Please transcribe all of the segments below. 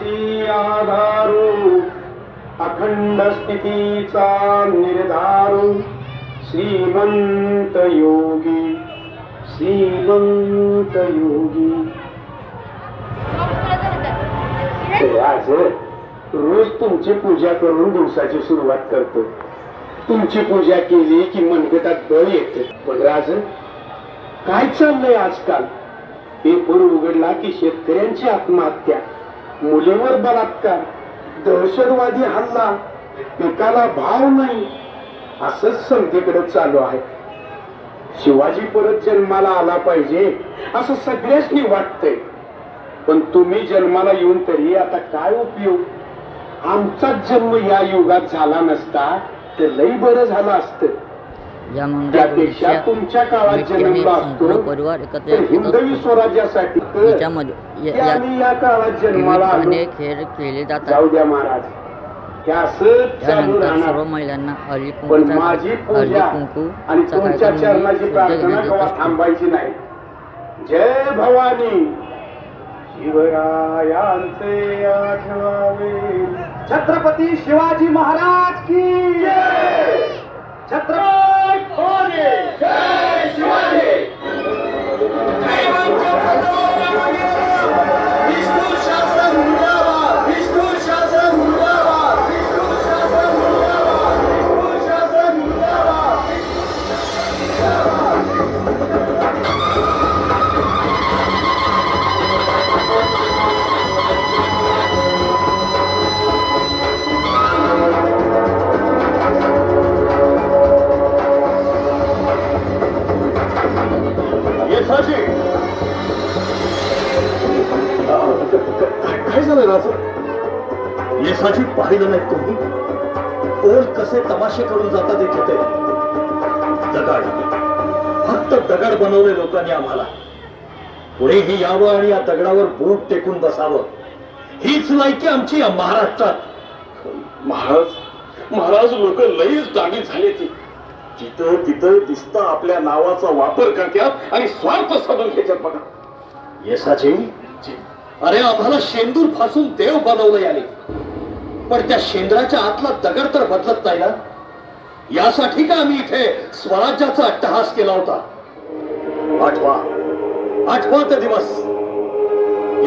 जनासी आधारू अखंड स्थितीचा निर्धारू श्रीमंत योगी श्रीमंत योगी. आज रोज तुमची पूजा करून दिवसाची सुरुवात करतो. तुमची पूजा केली की मनगटात बळ येते. पण राज काय चाललंय आजकाल? पेपर उघडला की शेतकऱ्यांची आत्महत्या. मुलीवर बलात्कार दहशतवादी हल्ला पिकाला भाव नाही असंच समतीकडे चालू आहे. शिवाजी परत जन्माला आला पाहिजे असं सगळ्यांनी वाटतंय. पण तुम्ही जन्माला येऊन तरी आता काय उपयोग? आमचाच जन्म या युगात झाला नसता तर लई बरं झालं असतं. या तुमच्या काळात जन्मला असतो. परिवार एकत्र हिंदवी स्वराज्यासाठी याच्यामध्ये या- की या- आम्ही या काळात विविध जन्माला आलो. गाणे खेळ केले जातात. जाऊ द्या महाराज. असंच चालू त्यानंतर सर्व महिलांना हळदी कुंकू माझी हळदी पूजा कुंकू आणि तुमच्या चरणाची प्रार्थना केव्हा थांबायची नाही. जय भवानी. शिवरायांचे आठवावे. छत्रपती शिवाजी महाराज की जय काय झालं राजू? येसाची पाहिलं नाही तुम्ही? कोण कसे तमाशे करून जातात येते दगड. फक्त दगड बनवले लोकांनी आम्हाला. पुढेही यावं आणि या दगडावर बोट टेकून बसावं. हीच लायकी आमची या महाराष्ट्रात. महाराज महाराज लोक लईच दांडी झाले ती. तिथं तिथं दिसतं आपल्या नावाचा वापर करतात आणि स्वार्थ साधून घेतात बघा. येसाची अरे आम्हाला शेंदूर फासून देव बनवलं याने. पण त्या शेंद्राच्या आतला दगड तर बदलत नाही ना? यासाठी का आम्ही इथे स्वराज्याचा अट्टहास केला होता? आठवा. आठवा ते दिवस.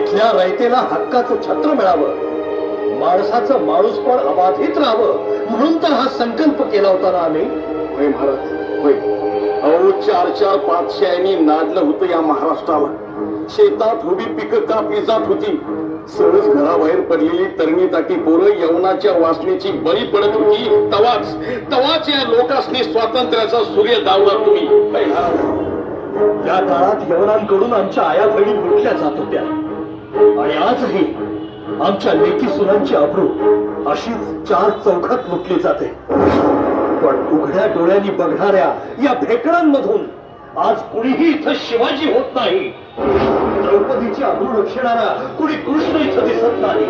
इथल्या रयतेला हक्काचं छत्र मिळावं. माणसाचं माणूस पण अबाधित राहावं. म्हणून तर हा संकल्प केला होता ना आम्ही? होय महाराज होय. अहो चार चार पाचशे नादलं होतं या महाराष्ट्राला शेतात उभी पिकं कापली जात होती. सहज घराबाहेर पडलेली तरणी ताटी पोरं यवनाच्या वासनेची बळी पडत होती. तवाच तवाच या लोकांनी स्वातंत्र्याचा सूर्य दावला तुम्ही. त्या या काळात यवनांकडून आमच्या आया बहिणी लुटल्या जात होत्या. आणि आजही आमच्या लेखी सुनांची अब्रू अशीच चार चौघात लुटली जाते. पण उघड्या डोळ्यांनी बघणाऱ्या या भेकडांमधून आज कुणीही इथं शिवाजी होत नाही. द्रौपदीची अब्रू रक्षणारा कुणी कृष्ण इथं दिसत नाही.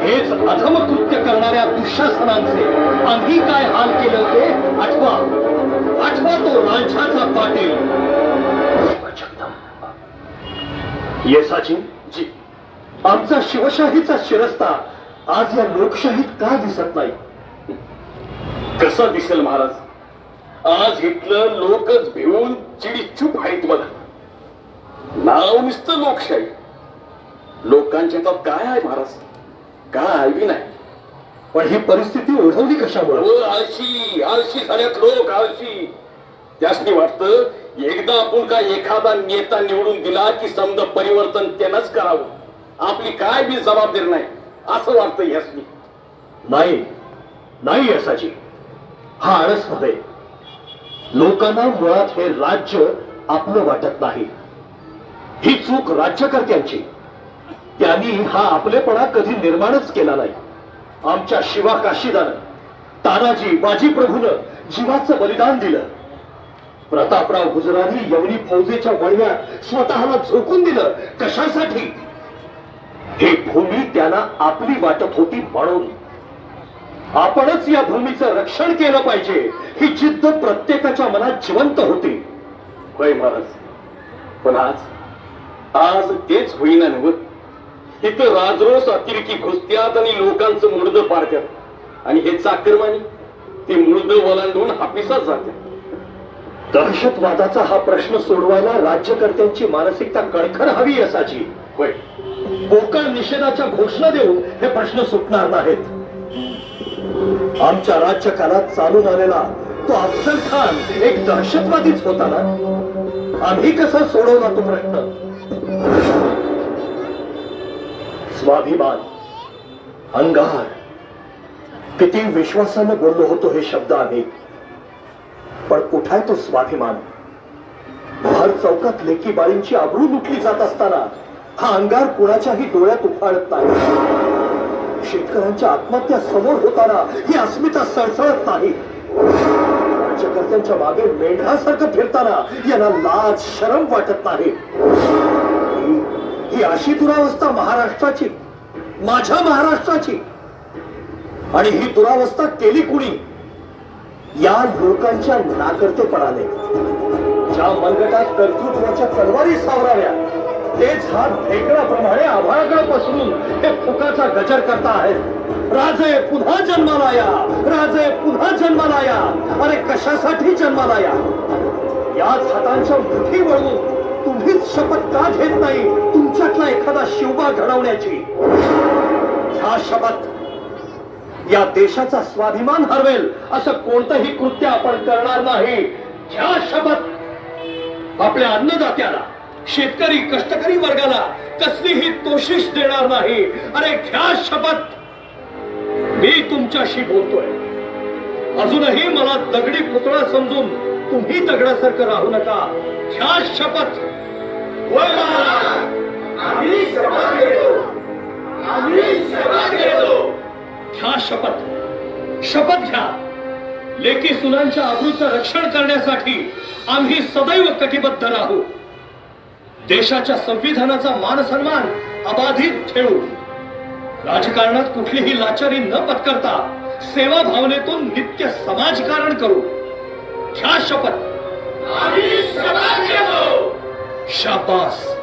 हेच अधम कृत्य करणाऱ्या दुःशासनांचे आम्ही काय हाल केले होते. आठवा. आठवा तो रांझाचा पाटील. येसाची जी. आमचा शिवशाहीचा शिरस्ता आज या लोकशाहीत का दिसत नाही? कसं दिसेल महाराज? आज इथलं लोकच भिवून चिडी चूप आहेत बघा नाव नुसतं लोकशाही. लोकांच्या हातात काय आहे महाराज? काय बी नाही. पण ही परिस्थिती ओढवली कशामुळे? आळशी आळशी झाल्यात लोक आळशी. त्यासनी वाटतं एकदा आपण काय एखादा नेता निवडून दिला की समजा परिवर्तन त्यानंच करावं. आपली काय बी जबाबदारी नाही असं वाटतं यासनी. नाही नाही यासाची. हा आळस नव्हे लोकांना मुळात हे राज्य आपलं वाटत नाही. ही चूक राज्यकर्त्यांची. त्यांनी हा आपलेपणा कधी निर्माणच केला नाही. आमच्या शिवा काशीदानं तानाजी बाजी प्रभूनं जीवाचं बलिदान दिलं. प्रतापराव गुजरानी यवनी फौजेच्या वळव्यात स्वतःला झोकून दिलं. कशासाठी? ही भूमी त्यांना आपली वाटत होती म्हणून. आपणच या भूमीचं रक्षण केलं पाहिजे. ही जिद्द प्रत्येकाच्या मनात जिवंत होती. होय महाराज. पण आज आज तेच होईना नव इथं राजरोस अतिरेकी घुसत्यात आणि लोकांचं मुडद पाडत्यात. आणि हे चाकरमानी ते मुडद वलांडून हापिसात जातात दहशतवादाचा हा प्रश्न सोडवायला राज्यकर्त्यांची मानसिकता कणखर हवी असाची होय. पोकळ निषेधाच्या घोषणा देऊन हे प्रश्न सुटणार नाहीत. आमच्या राज्यकालात चालून आलेला तो अफजल खान एक दहशतवादीच होता ना? आम्ही कसा सोडवला तो प्रश्न? स्वाभिमान अंगार. किती विश्वासानं बोललो होतो हे शब्द आम्ही. पण कुठाय तो स्वाभिमान? भर चौकात लेकी बाळींची आबरू लुटली जात असताना हा अंगार कुणाच्याही डोळ्यात उफाळत नाही. शेतकऱ्यांच्या आत्महत्या समोर होताना ही अस्मिता सळसळत नाही. राज्यकर्त्यांच्या मागे मेंढरासारखं फिरताना यांना लाज शरम वाटत नाही. ही- अशी दुरावस्था महाराष्ट्राची माझ्या महाराष्ट्राची. आणि ही दुरावस्था केली कुणी? या लोकांच्या नाकर्तेपणाने ज्या मनगटात कर्तृत्वाच्या तलवारी सावराव्या तेच हा ढेकळाप्रमाणे आभाळाकडे पसरून हे फुकाचा गजर करता आहेत. राजे पुन्हा जन्माला या. राजे पुन्हा जन्माला या. अरे कशासाठी जन्माला या? याच हातांच्या मुठी वळवून तुम्हीच शपथ का घेत नाही? तुमच्यातला एखादा शिवबा घडवण्याची ह्या शब्दात या देशाचा स्वाभिमान हरवेल असं कोणतंही कृत्य आपण करणार नाही. ह्या शपथ आपल्या अन्नदात्याला शेतकरी कष्टकरी वर्गाला कसलीही तोशिश देणार नाही. अरे घ्या शपथ मी तुमच्याशी बोलतोय. अजूनही मला दगडी पुतळा समजून तुम्ही दगडासारखं राहू नका. ख्या शपथ आम्ही शपथ घेतो. आम्ही शपथ घेतो. घ्या शपथ. शपथ घ्या. लेकी सुनांच्या आबरूचं रक्षण करण्यासाठी आम्ही सदैव कटिबद्ध राहू. देशाच्या संविधानाचा मान सन्मान अबाधित ठेवू. राजकारणात कुठलीही लाचारी न पत्करता सेवा भावनेतून नित्य समाजकारण करू. घ्या शपथ. शाबास.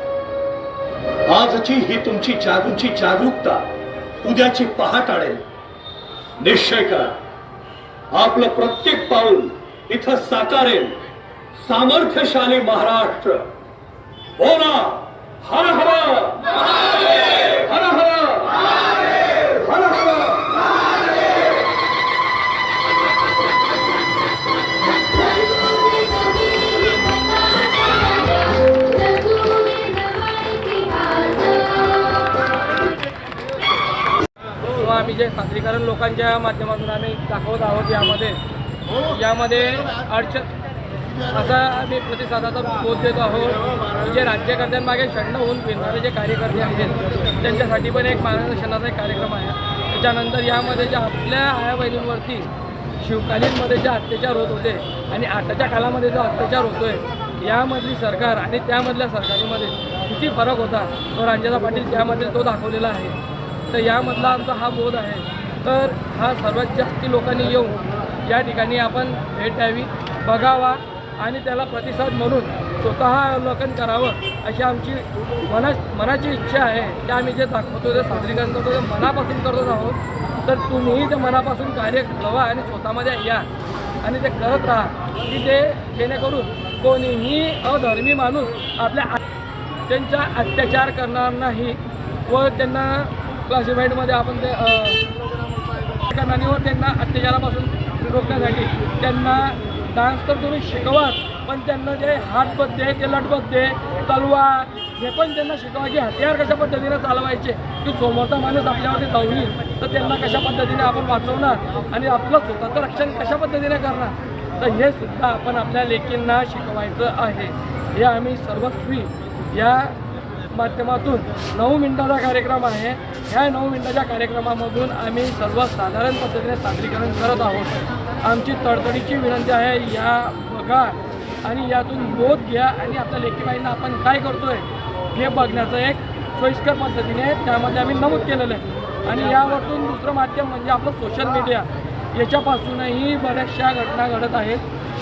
आजची ही तुमची जागूची जागरूकता उद्याची पहाट आणेल निश्चय करा. आपलं प्रत्येक पाऊल इथं साकारेल. सामर्थ्यशाली महाराष्ट्र. बोला हर हर. हर हर आम्ही लोकांच्या माध्यमातून आम्ही दाखवत आहोत यामध्ये. यामध्ये अडचण असा आम्ही प्रतिसादाचा बोध देतो आहोत. जे राज्यकर्त्यांमागे शंड होऊन फिरणारे जे कार्यकर्ते आहेत त्यांच्यासाठी पण एक मार्गदर्शनाचा एक कार्यक्रम आहे. त्याच्यानंतर यामध्ये जे आपल्या आया बहिणींवरती शिवकालीनमध्ये जे अत्याचार होत होते आणि आताच्या काळामध्ये जो अत्याचार होतोय यामधली सरकार आणि त्यामधल्या सरकारीमध्ये किती फरक होता तो रांजादा पाटील त्यामध्ये तो दाखवलेला आहे. तर यामधला आमचा हा बोध आहे. तर हा सर्वात जास्ती लोकांनी येऊन या ठिकाणी आपण भेट द्यावी बघावा आणि त्याला प्रतिसाद म्हणून स्वतः अवलोकन करावं अशी आमची मना मनाची इच्छा आहे. की आम्ही जे दाखवतो ते सादरीकरण करतो ते मनापासून करत आहोत तर तुम्हीही ते मनापासून कार्य लावा आणि स्वतःमध्ये या आणि ते करत राहा की ते जेणेकरून कोणीही अधर्मी माणूस आपल्या आ- त्यांचा अत्याचार करणार नाही व त्यांना क्लासिफाईडमध्ये आपण ते कारणांवर त्यांना अत्याचारापासून रोखण्यासाठी त्यांना डान्स तर तुम्ही शिकवाच पण त्यांना जे हातबद्दे ते लटबद्दे तलवार हे पण त्यांना शिकवा की हत्यार कशा पद्धतीने चालवायचे की समोरचा माणूस आपल्यावरती धावली तर त्यांना कशा पद्धतीने आपण वाचवणार आणि आपलं स्वतःचं रक्षण कशा पद्धतीने करणार तर हे सुद्धा आपण आपल्या लेकींना शिकवायचं आहे. हे आम्ही सर्वस्वी या माध्यमातून नऊ मिनिटाचा कार्यक्रम आहे. ह्या नऊ मिनिटाच्या कार्यक्रमामधून आम्ही सर्वसाधारण पद्धतीने सादरीकरण करत आहोत. आमची तडतडीची विनंती आहे या बघा आणि यातून बोध घ्या आणि आपल्या लेखीबाईंना आपण काय करतोय हे बघण्याचं एक सोयीस्कर पद्धतीने त्यामध्ये आम्ही नमूद केलेलं आहे. आणि यावरतून दुसरं माध्यम म्हणजे आपलं सोशल मीडिया याच्यापासूनही बऱ्याचशा घटना घडत आहेत.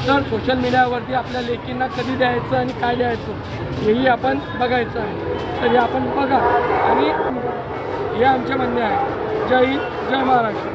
तर सोशल मीडियावरती आपल्या लेकींना कधी द्यायचं आणि काय द्यायचं हेही आपण बघायचं आहे. तर हे आपण बघा. आणि हे आमचे म्हणणे आहे. जय हिंद जय महाराष्ट्र.